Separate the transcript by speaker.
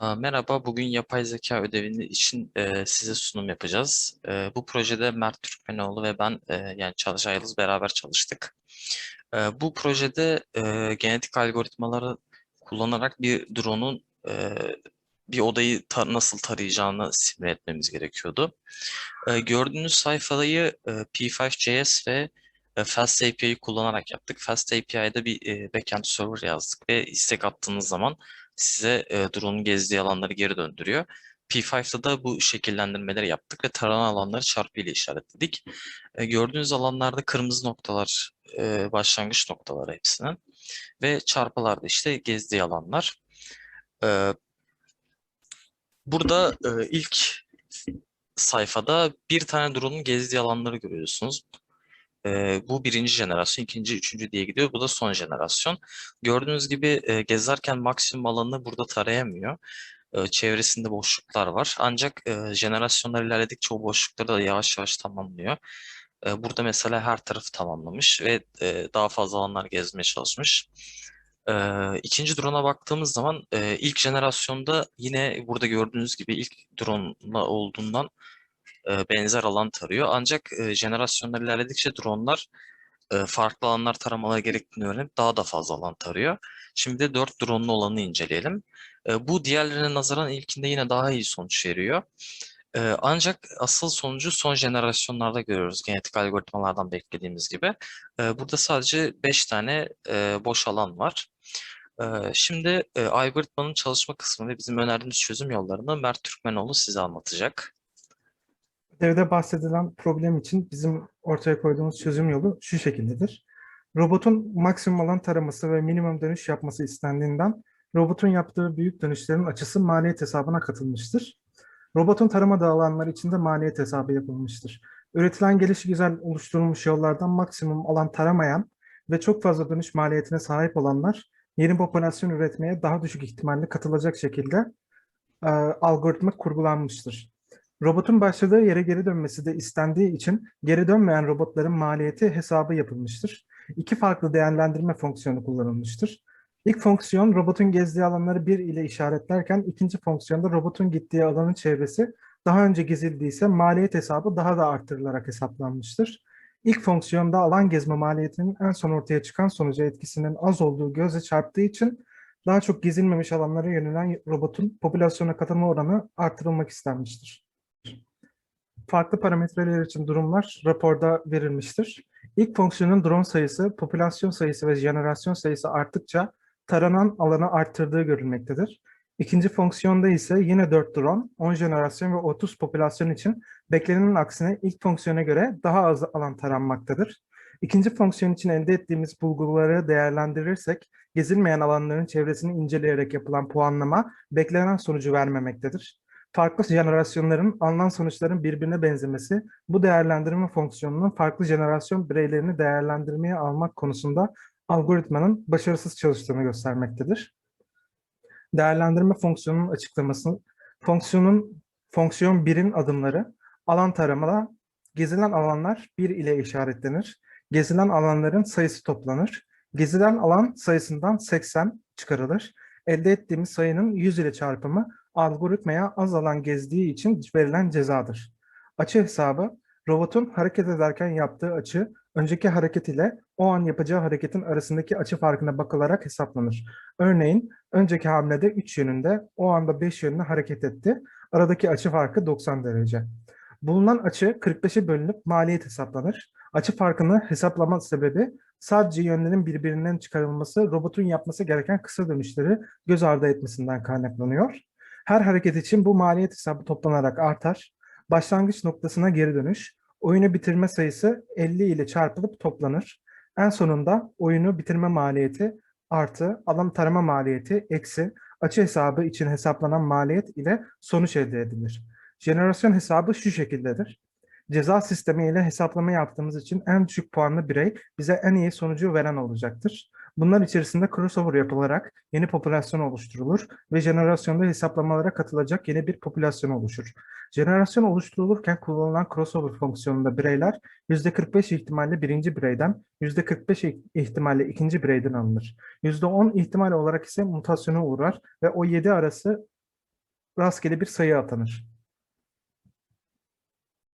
Speaker 1: Merhaba, bugün yapay zeka ödevini için e, size sunum yapacağız. E, bu projede Mert Türkmenoğlu ve ben e, yani Çalışay Yıldız beraber çalıştık. E, bu projede e, genetik algoritmaları kullanarak bir drone'un e, bir odayı ta- nasıl tarayacağını simüle etmemiz gerekiyordu. E, gördüğünüz sayfayı e, P5.js ve Fast API'yi kullanarak yaptık. Fast API'de bir e, backend server yazdık ve istek attığınız zaman size e, drone'un gezdiği alanları geri döndürüyor. P5'te da bu şekillendirmeleri yaptık ve taranan alanları çarpı ile işaretledik. E, gördüğünüz alanlarda kırmızı noktalar e, başlangıç noktaları hepsinin ve çarpılarda işte gezdiği alanlar. E, burada e, ilk sayfada bir tane drone'un gezdiği alanları görüyorsunuz. Ee, bu birinci jenerasyon, ikinci, üçüncü diye gidiyor. Bu da son jenerasyon. Gördüğünüz gibi e, gezerken maksimum alanını burada tarayamıyor. E, çevresinde boşluklar var. Ancak e, jenerasyonlar ilerledikçe o boşlukları da yavaş yavaş tamamlıyor. E, burada mesela her tarafı tamamlamış ve e, daha fazla alanlar gezmeye çalışmış. E, ikinci drone'a baktığımız zaman e, ilk jenerasyonda yine burada gördüğünüz gibi ilk drone'la olduğundan e, benzer alan tarıyor. Ancak e, jenerasyonlar ilerledikçe dronlar e, farklı alanlar taramaları gerektiğini öğrenip daha da fazla alan tarıyor. Şimdi de 4 drone'lu olanı inceleyelim. E, bu diğerlerine nazaran ilkinde yine daha iyi sonuç veriyor. Ancak asıl sonucu son jenerasyonlarda görüyoruz genetik algoritmalardan beklediğimiz gibi. Burada sadece 5 tane boş alan var. Şimdi e, algoritmanın çalışma kısmı ve bizim önerdiğimiz çözüm yollarını Mert Türkmenoğlu size anlatacak.
Speaker 2: Ödevde bahsedilen problem için bizim ortaya koyduğumuz çözüm yolu şu şekildedir. Robotun maksimum alan taraması ve minimum dönüş yapması istendiğinden robotun yaptığı büyük dönüşlerin açısı maliyet hesabına katılmıştır. Robotun taramadığı alanlar için de maliyet hesabı yapılmıştır. Üretilen gelişigüzel oluşturulmuş yollardan maksimum alan taramayan ve çok fazla dönüş maliyetine sahip olanlar yeni popülasyon üretmeye daha düşük ihtimalle katılacak şekilde e, algoritma kurgulanmıştır. Robotun başladığı yere geri dönmesi de istendiği için geri dönmeyen robotların maliyeti hesabı yapılmıştır. İki farklı değerlendirme fonksiyonu kullanılmıştır. İlk fonksiyon robotun gezdiği alanları 1 ile işaretlerken ikinci fonksiyonda robotun gittiği alanın çevresi daha önce gezildiyse maliyet hesabı daha da arttırılarak hesaplanmıştır. İlk fonksiyonda alan gezme maliyetinin en son ortaya çıkan sonuca etkisinin az olduğu göze çarptığı için daha çok gezilmemiş alanlara yönelen robotun popülasyona katılma oranı artırılmak istenmiştir farklı parametreler için durumlar raporda verilmiştir. İlk fonksiyonun drone sayısı, popülasyon sayısı ve jenerasyon sayısı arttıkça taranan alanı arttırdığı görülmektedir. İkinci fonksiyonda ise yine 4 drone, 10 jenerasyon ve 30 popülasyon için beklenenin aksine ilk fonksiyona göre daha az alan taranmaktadır. İkinci fonksiyon için elde ettiğimiz bulguları değerlendirirsek, gezilmeyen alanların çevresini inceleyerek yapılan puanlama beklenen sonucu vermemektedir farklı jenerasyonların alınan sonuçların birbirine benzemesi bu değerlendirme fonksiyonunun farklı jenerasyon bireylerini değerlendirmeye almak konusunda algoritmanın başarısız çalıştığını göstermektedir. Değerlendirme fonksiyonunun açıklaması, fonksiyonun fonksiyon 1'in adımları, alan taramada gezilen alanlar 1 ile işaretlenir. Gezilen alanların sayısı toplanır. Gezilen alan sayısından 80 çıkarılır. Elde ettiğimiz sayının 100 ile çarpımı algoritmaya az alan gezdiği için verilen cezadır. Açı hesabı, robotun hareket ederken yaptığı açı, önceki hareket ile o an yapacağı hareketin arasındaki açı farkına bakılarak hesaplanır. Örneğin, önceki hamlede 3 yönünde, o anda 5 yönünde hareket etti. Aradaki açı farkı 90 derece. Bulunan açı 45'e bölünüp maliyet hesaplanır. Açı farkını hesaplama sebebi sadece yönlerin birbirinden çıkarılması robotun yapması gereken kısa dönüşleri göz ardı etmesinden kaynaklanıyor. Her hareket için bu maliyet hesabı toplanarak artar. Başlangıç noktasına geri dönüş, oyunu bitirme sayısı 50 ile çarpılıp toplanır. En sonunda oyunu bitirme maliyeti artı alan tarama maliyeti eksi açı hesabı için hesaplanan maliyet ile sonuç elde edilir. Jenerasyon hesabı şu şekildedir. Ceza sistemi ile hesaplama yaptığımız için en düşük puanlı birey bize en iyi sonucu veren olacaktır. Bunlar içerisinde crossover yapılarak yeni popülasyon oluşturulur ve jenerasyonda hesaplamalara katılacak yeni bir popülasyon oluşur. Jenerasyon oluşturulurken kullanılan crossover fonksiyonunda bireyler %45 ihtimalle birinci bireyden, %45 ihtimalle ikinci bireyden alınır. %10 ihtimal olarak ise mutasyona uğrar ve o 7 arası rastgele bir sayı atanır.